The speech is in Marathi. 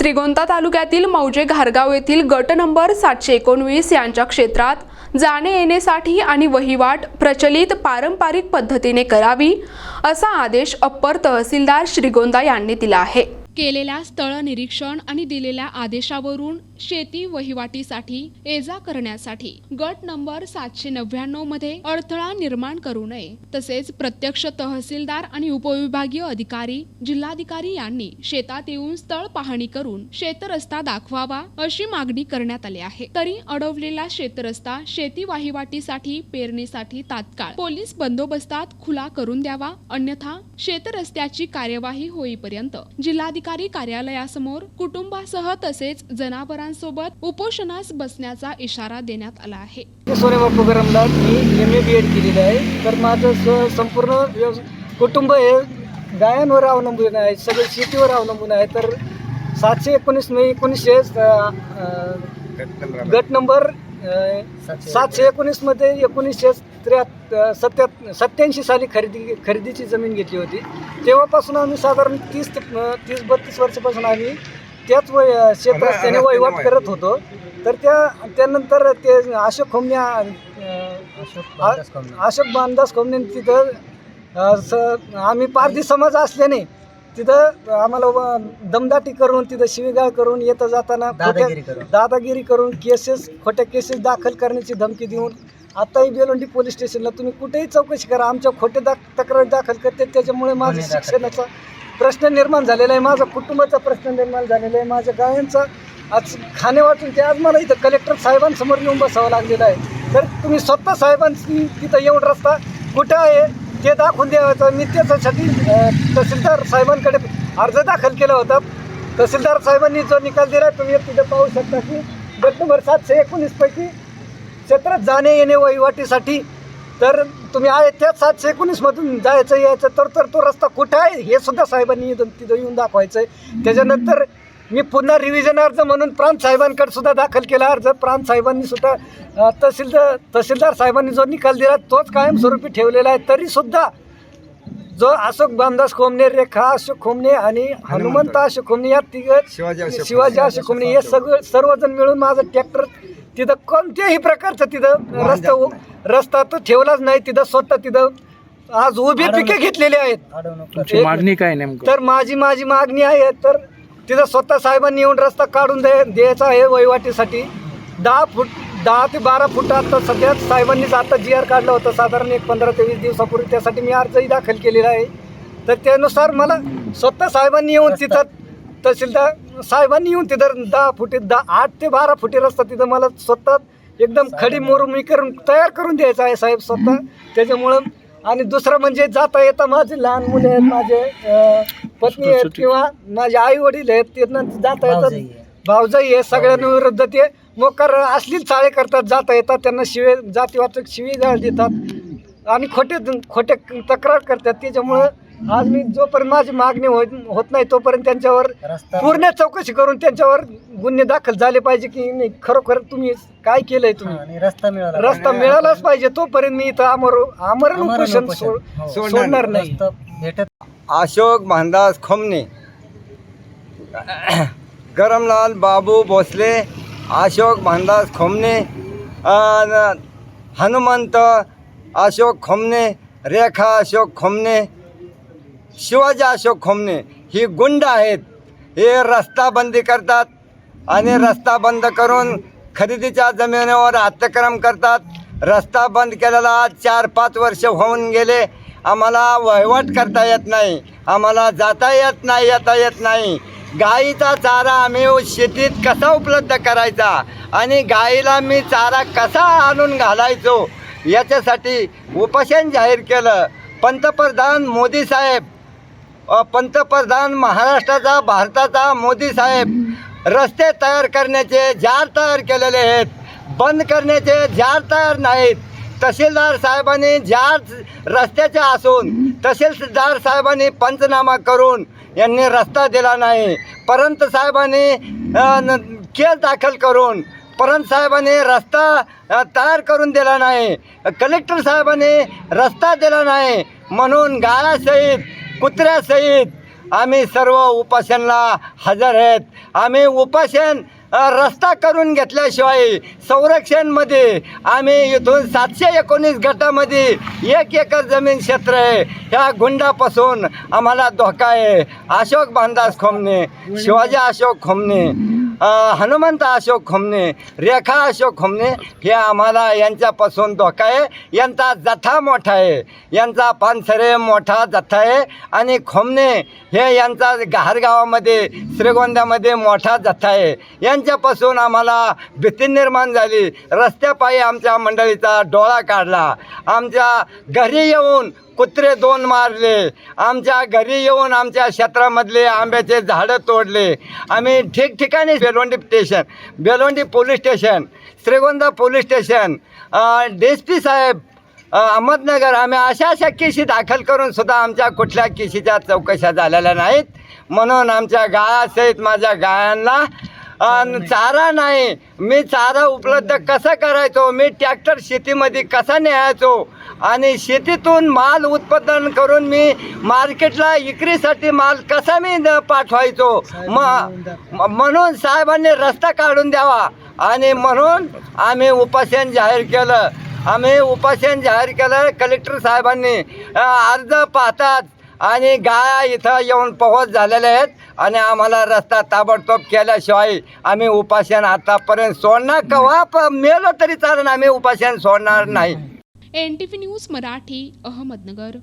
श्रीगोंदा तालुक्यातील मौजे घारगाव येथील गट नंबर सातशे एकोणवीस यांच्या क्षेत्रात जाणे येण्यासाठी आणि वहिवाट प्रचलित पारंपरिक पद्धतीने करावी असा आदेश अप्पर तहसीलदार श्रीगोंदा यांनी दिला आहे. केलेल्या स्थळ निरीक्षण आणि दिलेल्या आदेशावरून शेती वहिवाटीसाठी ये जा करण्यासाठी गट नंबर सातशे नव्याण्णवमध्ये अडथळा निर्माण करू नये. तसेच प्रत्यक्ष तहसीलदार आणि उपविभागीय अधिकारी जिल्हाधिकारी यांनी शेतात येऊन स्थळ पाहणी करून शेतरस्ता दाखवावा अशी मागणी करण्यात आली आहे. तरी अडवलेला शेतरस्ता शेती वाहिवाटीसाठी पेरणीसाठी तात्काळ पोलीस बंदोबस्तात खुला करून द्यावा अन्यथा शेतरस्त्याची कार्यवाही होईपर्यंत जिल्हाधिकारी कार्यालयासमोर कुटुंबासह तसेच जनावरांसोबत उपोषणास बसण्याचा इशारा देण्यात आला आहे. मी एम ए बी एड केलेलं आहे. तर माझं संपूर्ण कुटुंब हे गायांवर अवलंबून आहे सगळं शेतीवर अवलंबून आहे. तर सातशे एकोणीस मे एकोणीसशे गट नंबर सातशे एकोणीसमध्ये एकोणीसशे त्र्याहत्तर सत्या सत्याऐंशी साली खरेदी खरेदीची जमीन घेतली होती. तेव्हापासून आम्ही साधारण तीस तीस बत्तीस वर्षापासून आम्ही त्याच वय शेत रस्त्याने वहिवाट करत होतो. तर त्या त्यानंतर ते अशोक खोमने अं, अशोक बांधास खोमने तिथं स आम्ही पारधी समाज असल्याने तिथं आम्हाला व- दमदाटी करून तिथं शिवीगाळ करून येता जाताना. दादागिरी करून केसेस खोट्या केसेस दाखल करण्याची धमकी देऊन आताही बेलोंडी पोलीस स्टेशनला तुम्ही कुठेही चौकशी करा. आमच्या खोटे दा तक्रार दाखल करते. त्याच्यामुळे माझं शिक्षणाचा प्रश्न निर्माण झालेला आहे. माझा कुटुंबाचा प्रश्न निर्माण झालेला आहे. माझ्या गायांचा आज खाणे वाटून ते आज मला इथं कलेक्टर साहेबांसमोर येऊन बसावं लागलेलं आहे. तर तुम्ही स्वतः साहेबांनी तिथं येऊन रस्ता कुठं आहे ते दाखवून द्यायचं. मी त्याच्यासाठी तहसीलदार साहेबांकडे अर्ज दाखल केला होता. तहसीलदार साहेबांनी जो निकाल दिला तुम्ही तिथं पाहू शकता की गट नंबर सातशे एकोणीस पैकी क्षेत्रात जाणे येणे वहिवाटीसाठी. तर तुम्ही आहे त्या सातशे एकोणीसमधून जायचं यायचं तर तर तो रस्ता कुठं आहे? हे सुद्धा साहेबांनी तिथं येऊन दाखवायचं आहे त्याच्यानंतर मी पुन्हा रिव्हिजन अर्ज म्हणून प्रांत साहेबांकडे सुद्धा दाखल केला अर्ज. प्रांत साहेबांनी सुद्धा तहसीलदार तहसीलदार साहेबांनी जो निकाल दिला तोच कायमस्वरूपी ठेवलेला आहे. तरीसुद्धा जो अशोक बामदास खोमणे रेखा अशोक खोमणे आणि हनुमंत. अशोक खोमणे या तिघ शिवाजी शिवाजी अशोक खोमणे हे सगळं सर्वजण मिळून माझं ट्रॅक्टर तिथं कोणत्याही प्रकारचं तिथं रस्ता उ- रस्ता तर ठेवलाच नाही तिथं स्वतः तिथं आज उभी पिके घेतलेली आहेत. एक- मागणी काय नेमकं? तर माझी माझी मागणी आहे तर तिथं स्वतः साहेबांनी येऊन रस्ता काढून दे द्यायचा आहे वहिवाटीसाठी. दहा फूट दहा ते बारा फूट आता सध्या साहेबांनीच आता जी आर काढलं होतं साधारण एक पंधरा ते वीस दिवसापूर्वी. त्यासाठी मी अर्जही दाखल केलेला आहे. तर त्यानुसार मला स्वतः साहेबांनी येऊन तिथं तहसीलदार साहेबांनी येऊन तिथं दहा फुटी दहा आठ ते बारा फुटी रस्ता तिथं मला स्वतः एकदम खडी मोरुमी करून तयार करून द्यायचा आहे साहेब स्वतः. त्याच्यामुळं आणि दुसरं म्हणजे जाता येता माझे लहान मुले आहेत माझे पत्नी आहेत किंवा माझे आई वडील आहेत त्यांना जाता भावजाई येतात आहे. भावजाई आहे सगळ्यांविरुद्ध ते मोकार असलीच चाळे करतात जाता येतात त्यांना शिवे जातीवाचक शिवीगाळ देतात. आणि खोटे खोटे तक्रार करतात. त्याच्यामुळं आज मी जोपर्यंत माझी मागणी होत होत नाही तोपर्यंत त्यांच्यावर पूर्ण चौकशी करून त्यांच्यावर गुन्हे दाखल झाले पाहिजे की नाही खरोखर तुम्ही काय केलंय तुम्ही? आणि रस्ता मिळाला रस्ता मिळालाच पाहिजे तोपर्यंत मी इथं आमर आमरण उपोषण. सोड- हो. सोडणार नाही. भेटत अशोक भानदास खोमने. गरमलाल बाबू भोसले अशोक भानदास खोमने अन हनुमंत अशोक खोमने रेखा अशोक खोमने शिवाजी अशोक खोमने ही गुंड आहेत. हे रस्ता बंदी करतात आणि रस्ता बंद करून खरेदीच्या जमिनीवर अत्याक्रम करतात. रस्ता बंद केलेला आज चार पाच वर्ष होऊन गेले. आम्हाला वहिवाट करता येत नाही. आम्हाला जाता येत नाही येता येत नाही. गाईचा चारा आम्ही शेतीत कसा उपलब्ध करायचा? आणि गाईला मी चारा कसा आणून घालायचो? याच्यासाठी उपोषण जाहीर केलं. पंतप्रधान मोदी साहेब पंतप्रधान महाराष्ट्राचा भारताचा मोदी साहेब रस्ते तयार करण्याचे जार तयार केलेले आहेत. बंद करण्याचे जार तयार नाहीत. तहसीलदार साहेबांनी जार रस्त्याचे असून तहसीलदार साहेबांनी पंचनामा करून यांनी रस्ता दिला नाही. परंतु साहेबांनी न- केस दाखल करून परंत साहेबांनी रस्ता तयार करून दिला नाही. कलेक्टर साहेबांनी रस्ता दिला नाही. म्हणून गाळासहित कुत्र्यासहित आम्ही सर्व उपासनला हजर आहेत. आम्ही उपासन रस्ता करून घेतल्याशिवाय संरक्षणमध्ये आम्ही इथून सातशे एकोणीस गटामध्ये एक एकर जमीन क्षेत्र आहे. ह्या गुंडापासून आम्हाला धोका आहे. अशोक बांदास खोमणे शिवाजी अशोक खोमणे. हनुमंत अशोक खोमणे रेखा अशोक खोमणे हे आम्हाला यांच्यापासून धोका आहे. यांचा जथा मोठा आहे. यांचा पानसरे मोठा जथा आहे. आणि खोमणे हे यांचा गहारगावामध्ये श्रीगोंद्यामध्ये मोठा जथा आहे. यांच्यापासून आम्हाला भीती निर्माण झाली. रस्त्यापायी आमच्या मंडळीचा डोळा काढला. आमच्या घरी येऊन कुत्रे दोन मारले. आमच्या घरी येऊन आमच्या क्षेत्रामधले आंब्याचे झाडं तोडले. आम्ही ठिकठिकाणी Belwandi station Belwandi police station Shrigonda police station D S P साहेब अहमदनगर आम्ही अशा अशा केशी दाखल करून सुद्धा आमच्या कुठल्या केशीच्या चौकशा झालेल्या नाहीत. म्हणून आमच्या गायासहित माझ्या गायांना चारा नाही. मी चारा उपलब्ध कसं करायचो? मी ट्रॅक्टर शेतीमध्ये कसा न्यायचो? आणि शेतीतून माल उत्पादन करून मी मार्केटला विक्रीसाठी माल कसा मी पाठवायचो? म म्हणून साहेबांनी रस्ता काढून द्यावा. आणि म्हणून आम्ही उपासन जाहीर केलं. आम्ही उपासन जाहीर केलं. कलेक्टर साहेबांनी अर्ज पाहतात. आणि गाया इथं येऊन पोहोच झालेल्या आहेत. आणि आम्हाला रस्ता ताबडतोब केल्याशिवाय आम्ही उपासन आतापर्यंत सोडणार केव्हा मेलं मेलो तरी चालेल. आम्ही उपासन सोडणार नाही. N T V news Marathi Ahmednagar.